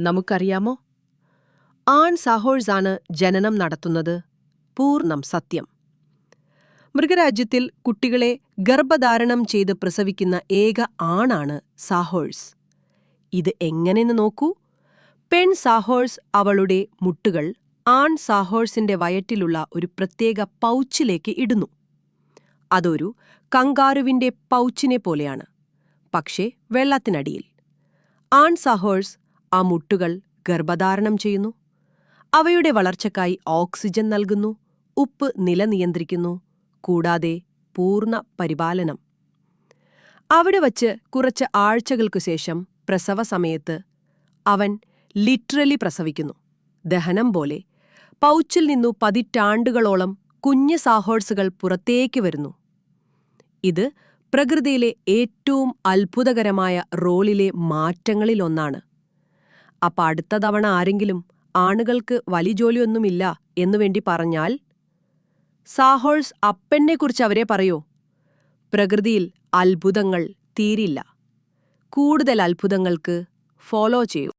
നമുക്കറിയാമോ? ആൺ സാഹോഴ്സാണ് ജനനം നടത്തുന്നത്. പൂർണം സത്യം. മൃഗരാജ്യത്തിൽ കുട്ടികളെ ഗർഭധാരണം ചെയ്ത് പ്രസവിക്കുന്ന ഏക ആണാണ് സാഹോഴ്സ്. ഇത് എങ്ങനെയെന്ന് നോക്കൂ. പെൺ സാഹോഴ്സ് അവളുടെ മുട്ടുകൾ ആൺ സാഹോഴ്സിന്റെ വയറ്റിലുള്ള ഒരു പ്രത്യേക പൗച്ചിലേക്ക് ഇടുന്നു. അതൊരു കങ്കാരുവിന്റെ പൗച്ചിനെ പോലെയാണ് പക്ഷേ വെള്ളത്തിനടിയിൽ. ആൺ സാഹോഴ്സ് ആ മുട്ടുകൾ ഗർഭധാരണം ചെയ്യുന്നു. അവയുടെ വളർച്ചയ്ക്കായി ഓക്സിജൻ നൽകുന്നു. ഉപ്പ് നില നിയന്ത്രിക്കുന്നു കൂടാതെ പൂർണ പരിപാലനം. അവിടെ വച്ച് കുറച്ച് ആഴ്ചകൾക്കു ശേഷം പ്രസവ സമയത്ത് അവൻ ലിറ്ററലി പ്രസവിക്കുന്നു. ദഹനം പോലെ പൗച്ചിൽ നിന്നു പതിറ്റാണ്ടുകളോളം കുഞ്ഞ് സാഹോഴ്സുകൾ പുറത്തേക്ക് വരുന്നു. ഇത് പ്രകൃതിയിലെ ഏറ്റവും അത്ഭുതകരമായ റോളിലെ മാറ്റങ്ങളിലൊന്നാണ്. അപ്പ അടുത്ത തവണ ആരെങ്കിലും ആണുകൾക്ക് വലിയ ജോലിയൊന്നുമില്ല എന്നുവേണ്ടി പറഞ്ഞാൽ? സാഹോൾസ് അപ്പനെക്കുറിച്ച് അവരെ പറയോ? പ്രകൃതിയിൽ അത്ഭുതങ്ങൾ തീരില്ല. കൂടുതൽ അത്ഭുതങ്ങൾക്ക് ഫോളോ ചെയ്യൂ.